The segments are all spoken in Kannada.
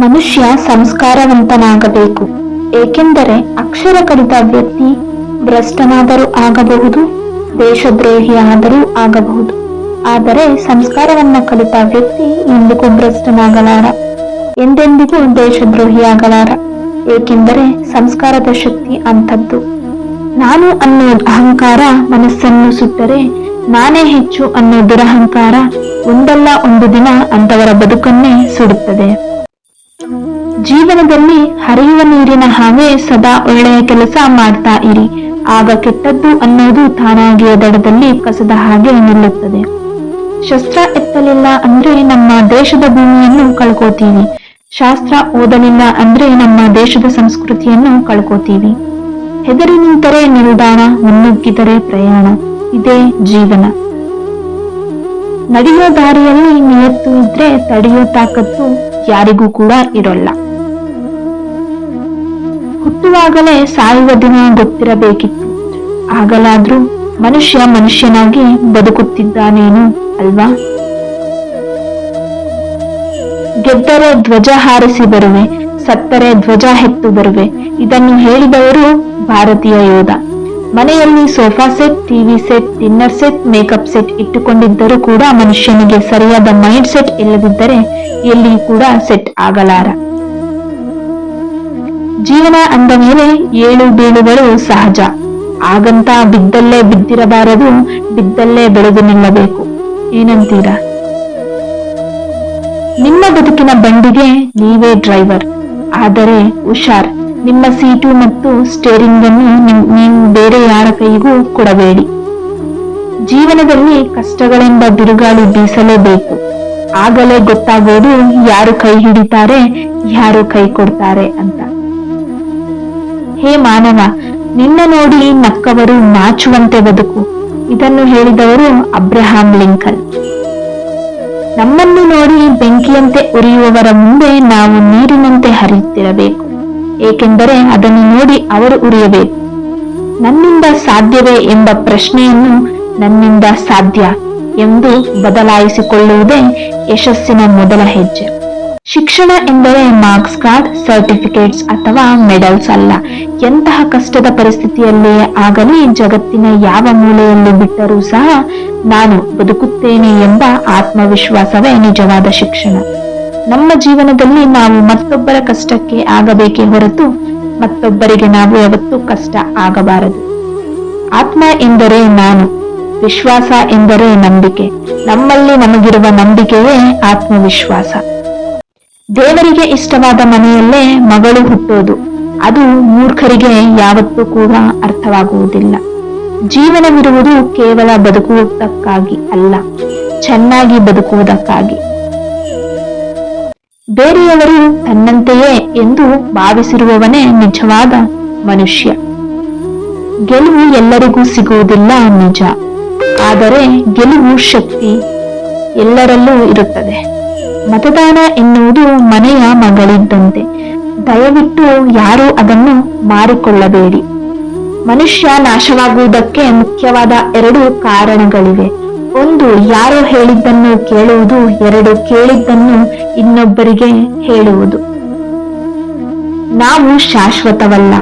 ಮನುಷ್ಯ ಸಂಸ್ಕಾರವಂತನಾಗಬೇಕು. ಏಕೆಂದರೆ ಅಕ್ಷರ ಕಲಿತ ವ್ಯಕ್ತಿ ಭ್ರಷ್ಟನಾದರೂ ಆಗಬಹುದು, ದೇಶದ್ರೋಹಿಯಾದರೂ ಆಗಬಹುದು. ಆದರೆ ಸಂಸ್ಕಾರವನ್ನ ಕಲಿತ ವ್ಯಕ್ತಿ ಎಂದಿಗೂ ಭ್ರಷ್ಟನಾಗಲಾರ, ಎಂದೆಂದಿಗೂ ದೇಶದ್ರೋಹಿಯಾಗಲಾರ. ಏಕೆಂದರೆ ಸಂಸ್ಕಾರದ ಶಕ್ತಿ ಅಂಥದ್ದು. ನಾನು ಅನ್ನೋ ಅಹಂಕಾರ ಮನಸ್ಸನ್ನು ಸುತ್ತರೆ ನಾನೇ ಹೆಚ್ಚು ಅನ್ನೋ ದುರಹಂಕಾರ ಒಂದಲ್ಲ ಒಂದು ದಿನ ಅಂತವರ ಬದುಕನ್ನೇ ಸುಡುತ್ತದೆ. ಜೀವನದಲ್ಲಿ ಹರಿಯುವ ನೀರಿನ ಹಾಗೆ ಸದಾ ಒಳ್ಳೆಯ ಕೆಲಸ ಮಾಡ್ತಾ ಇರಿ. ಆಗ ಕೆಟ್ಟದ್ದು ಅನ್ನೋದು ತಾನಾಗಿಯ ದಡದಲ್ಲಿ ಕಸದ ಹಾಗೆ ನಿಲ್ಲುತ್ತದೆ. ಶಸ್ತ್ರ ಎತ್ತಲಿಲ್ಲ ಅಂದ್ರೆ ನಮ್ಮ ದೇಶದ ಭೂಮಿಯನ್ನು ಕಳ್ಕೋತೀವಿ. ಶಾಸ್ತ್ರ ಓದಲಿಲ್ಲ ಅಂದ್ರೆ ನಮ್ಮ ದೇಶದ ಸಂಸ್ಕೃತಿಯನ್ನು ಕಳ್ಕೋತೀವಿ. ಹೆದರಿ ನಿಂತರೆ ನಿಲ್ದಾಣ, ಮುನ್ನುಗ್ಗಿದರೆ ಪ್ರಯಾಣ. ಇದೇ ಜೀವನ. ನಡೆಯೋ ದಾರಿಯಲ್ಲಿ ನಿಯತ್ತು ಇದ್ರೆ ತಡೆಯೋ ತಾಕತ್ತು ಯಾರಿಗೂ ಕೂಡ ಇರೋಲ್ಲ. ಹುಟ್ಟುವಾಗಲೇ ಸಾಯುವ ದಿನ ಗೊತ್ತಿರಬೇಕಿತ್ತು. ಆಗಲಾದ್ರೂ ಮನುಷ್ಯ ಮನುಷ್ಯನಾಗಿ ಬದುಕುತ್ತಿದ್ದಾನೇನು ಅಲ್ವಾ? ಗೆದ್ದರೆ ಧ್ವಜ ಹಾರಿಸಿ ಬರುವೆ, ಸತ್ತರೆ ಧ್ವಜ ಹೆತ್ತು ಬರುವೆ, ಇದನ್ನು ಹೇಳಿದವರು ಭಾರತೀಯ ಯೋಧ. ಮನೆಯಲ್ಲಿ sofa set, TV set, dinner set, makeup set ಇಟ್ಟುಕೊಂಡಿದ್ದರೂ ಕೂಡ ಮನುಷ್ಯನಿಗೆ ಸರಿಯಾದ ಮೈಂಡ್ ಸೆಟ್ ಇಲ್ಲದಿದ್ದರೆ ಎಲ್ಲಿ ಕೂಡ ಸೆಟ್ ಆಗಲಾರ. ಜೀವನ ಅಂದ ಮೇಲೆ ಏಳು ಬೀಳುಗಳು ಸಹಜ. ಹಾಗಂತ ಬಿದ್ದಲ್ಲೇ ಬಿದ್ದಿರಬಾರದು, ಬಿದ್ದಲ್ಲೇ ಬೆಳೆದು ನಿಲ್ಲಬೇಕು. ಏನಂತೀರಾ? ನಿಮ್ಮ ಬದುಕಿನ ಬಂಡಿಗೆ ನೀವೇ ಡ್ರೈವರ್. ಆದರೆ ಹುಷಾರ್. ನಿಮ್ಮ ಸೀಟು ಮತ್ತು ಸ್ಟೇರಿಂಗ್ ಅನ್ನು ನೀವು ಬೇರೆ ಯಾರ ಕೈಗೂ ಕೊಡಬೇಡಿ. ಜೀವನದಲ್ಲಿ ಕಷ್ಟಗಳೆಂಬ ಬಿರುಗಾಳಿ ಬೀಸಲೇಬೇಕು. ಆಗಲೇ ಗೊತ್ತಾಗೋದು ಯಾರು ಕೈ ಹಿಡಿತಾರೆ, ಯಾರು ಕೈ ಕೊಡ್ತಾರೆ ಅಂತ. ಹೇ ಮಾನವ, ನಿನ್ನ ನೋಡಿ ನಕ್ಕವರು ನಾಚುವಂತೆ ಬದುಕು. ಇದನ್ನು ಹೇಳಿದವರು ಅಬ್ರಹಾಂ ಲಿಂಕನ್. ನಮ್ಮನ್ನು ನೋಡಿ ಬೆಂಕಿಯಂತೆ ಉರಿಯುವವರ ಮುಂದೆ ನಾವು ನೀರಿನಂತೆ ಹರಿಯುತ್ತಿರಬೇಕು. ಏಕೆಂದರೆ ಅದನ್ನು ನೋಡಿ ಅವರು ಉರಿಯಬೇಕು. ನನ್ನಿಂದ ಸಾಧ್ಯವೇ ಎಂಬ ಪ್ರಶ್ನೆಯನ್ನು ನನ್ನಿಂದ ಸಾಧ್ಯ ಎಂದು ಬದಲಾಯಿಸಿಕೊಳ್ಳುವುದೇ ಯಶಸ್ಸಿನ ಮೊದಲ ಹೆಜ್ಜೆ. ಶಿಕ್ಷಣ ಎಂದರೆ ಮಾರ್ಕ್ಸ್ ಕಾರ್ಡ್, ಸರ್ಟಿಫಿಕೇಟ್ಸ್ ಅಥವಾ ಮೆಡಲ್ಸ್ ಅಲ್ಲ. ಎಂತಹ ಕಷ್ಟದ ಪರಿಸ್ಥಿತಿಯಲ್ಲಿಯೇ ಆಗಲಿ ಜಗತ್ತಿನ ಯಾವ ಮೂಲೆಯಲ್ಲಿ ಬಿಟ್ಟರೂ ಸಹ ನಾನು ಬದುಕುತ್ತೇನೆ ಎಂಬ ಆತ್ಮವಿಶ್ವಾಸವೇ ನಿಜವಾದ ಶಿಕ್ಷಣ. ನಮ್ಮ ಜೀವನದಲ್ಲಿ ನಾವು ಮತ್ತೊಬ್ಬರ ಕಷ್ಟಕ್ಕೆ ಆಗಬೇಕೇ ಹೊರತು ಮತ್ತೊಬ್ಬರಿಗೆ ನಾವು ಯಾವತ್ತೂ ಕಷ್ಟ ಆಗಬಾರದು. ಆತ್ಮ ಎಂದರೆ ನಾನು, ವಿಶ್ವಾಸ ಎಂದರೆ ನಂಬಿಕೆ. ನಮ್ಮಲ್ಲಿ ನಮಗಿರುವ ನಂಬಿಕೆಯೇ ಆತ್ಮವಿಶ್ವಾಸ. ದೇವರಿಗೆ ಇಷ್ಟವಾದ ಮನೆಯಲ್ಲೇ ಮಗಳು ಹುಟ್ಟೋದು. ಅದು ಮೂರ್ಖರಿಗೆ ಯಾವತ್ತೂ ಕೂಡ ಅರ್ಥವಾಗುವುದಿಲ್ಲ. ಜೀವನವಿರುವುದು ಕೇವಲ ಬದುಕುವುದಕ್ಕಾಗಿ ಅಲ್ಲ, ಚೆನ್ನಾಗಿ ಬದುಕುವುದಕ್ಕಾಗಿ. ಬೇರೆಯವರು ತನ್ನಂತೆಯೇ ಎಂದು ಭಾವಿಸಿರುವವನೇ ನಿಜವಾದ ಮನುಷ್ಯ. ಗೆಲುವು ಎಲ್ಲರಿಗೂ ಸಿಗುವುದಿಲ್ಲ ನಿಜ, ಆದರೆ ಗೆಲುವು ಶಕ್ತಿ ಎಲ್ಲರಲ್ಲೂ ಇರುತ್ತದೆ. ಮತದಾನ ಎನ್ನುವುದು ಮನೆಯ ಮಗಳಿದ್ದಂತೆ. ದಯವಿಟ್ಟು ಯಾರೂ ಅದನ್ನು ಮಾರಿಕೊಳ್ಳಬೇಡಿ. ಮನುಷ್ಯ ನಾಶವಾಗುವುದಕ್ಕೆ ಮುಖ್ಯವಾದ ಎರಡು ಕಾರಣಗಳಿವೆ. ಒಂದು, ಯಾರೋ ಹೇಳಿದ್ದನ್ನು ಕೇಳುವುದು, ಎರಡು, ಕೇಳಿದ್ದನ್ನು ಇನ್ನೊಬ್ಬರಿಗೆ ಹೇಳುವುದು. ನಾವು ಶಾಶ್ವತವಲ್ಲ.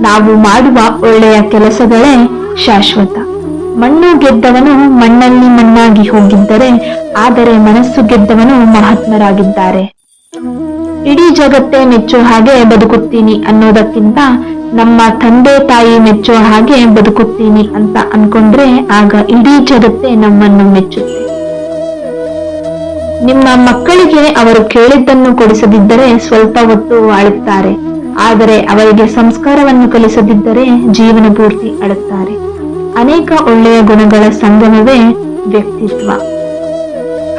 ನಾವು ಮಾಡುವ ಒಳ್ಳೆಯ ಕೆಲಸಗಳೇ ಶಾಶ್ವತ. ಮಣ್ಣು ಗೆದ್ದವನು ಮಣ್ಣಲ್ಲಿ ಮಣ್ಣಾಗಿ ಹೋಗಿದ್ದರೆ, ಆದರೆ ಮನಸ್ಸು ಗೆದ್ದವನು ಮಹಾತ್ಮರಾಗಿದ್ದಾರೆ. ಇಡೀ ಜಗತ್ತೇ ಮೆಚ್ಚೋ ಹಾಗೆ ಬದುಕುತ್ತೀನಿ ಅನ್ನೋದಕ್ಕಿಂತ ನಮ್ಮ ತಂದೆ ತಾಯಿ ಮೆಚ್ಚೋ ಹಾಗೆ ಬದುಕುತ್ತೀನಿ ಅಂತ ಅನ್ಕೊಂಡ್ರೆ ಆಗ ಇಡೀ ಜಗತ್ತೇ ನಮ್ಮನ್ನು ಮೆಚ್ಚುತ್ತೆ. ನಿಮ್ಮ ಮಕ್ಕಳಿಗೆ ಅವರು ಕೇಳಿದ್ದನ್ನು ಕೊಡಿಸದಿದ್ದರೆ ಸ್ವಲ್ಪ ಹೊತ್ತು ಅಳುತ್ತಾರೆ ಆದರೆ ಅವರಿಗೆ ಸಂಸ್ಕಾರವನ್ನು ಕಲಿಸದಿದ್ದರೆ ಜೀವನ ಪೂರ್ತಿ ಅಳುತ್ತಾರೆ. ಅನೇಕ ಒಳ್ಳೆಯ ಗುಣಗಳ ಸಂಗಮವೇ ವ್ಯಕ್ತಿತ್ವ.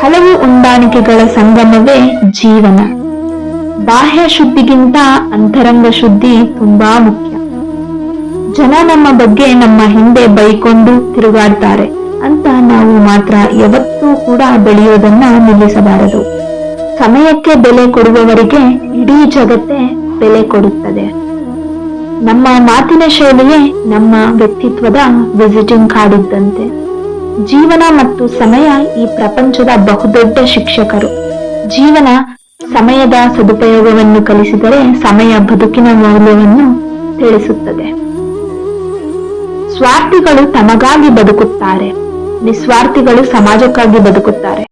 ಹಲವು ಹೊಂದಾಣಿಕೆಗಳ ಸಂಗಮವೇ ಜೀವನ. ಬಾಹ್ಯ ಶುದ್ಧಿಗಿಂತ ಅಂತರಂಗ ಶುದ್ಧಿ ತುಂಬಾ ಮುಖ್ಯ. ಜನ ನಮ್ಮ ಬಗ್ಗೆ ನಮ್ಮ ಹಿಂದೆ ಬೈಕೊಂಡು ತಿರುಗಾಡ್ತಾರೆ. ಅಂತ ನಾವು ಮಾತ್ರ ಯಾವತ್ತೂ ಕೂಡ ಬೆಳೆಯೋದನ್ನ ನಿಲ್ಲಿಸಬಾರದು. ಸಮಯಕ್ಕೆ ಬೆಲೆ ಕೊಡುವವರಿಗೆ ಇಡೀ ಜಗತ್ತೇ ಬೆಲೆ ಕೊಡುತ್ತದೆ. ನಮ್ಮ ಮಾತಿನ ಶೈಲಿಯೇ ನಮ್ಮ ವ್ಯಕ್ತಿತ್ವದ ವಿಸಿಟಿಂಗ್ ಕಾರ್ಡ್ ಇದ್ದಂತೆ. ಜೀವನ ಮತ್ತು ಸಮಯ ಈ ಪ್ರಪಂಚದ ಬಹುದೊಡ್ಡ ಶಿಕ್ಷಕರು. ಜೀವನ ಸಮಯದ ಸದುಪಯೋಗವನ್ನು ಕಲಿಸಿದರೆ ಸಮಯ ಬದುಕಿನ ಮೌಲ್ಯವನ್ನು ತಿಳಿಸುತ್ತದೆ. ಸ್ವಾರ್ಥಿಗಳು ತಮಗಾಗಿ ಬದುಕುತ್ತಾರೆ. ನಿಸ್ವಾರ್ಥಿಗಳು ಸಮಾಜಕ್ಕಾಗಿ ಬದುಕುತ್ತಾರೆ.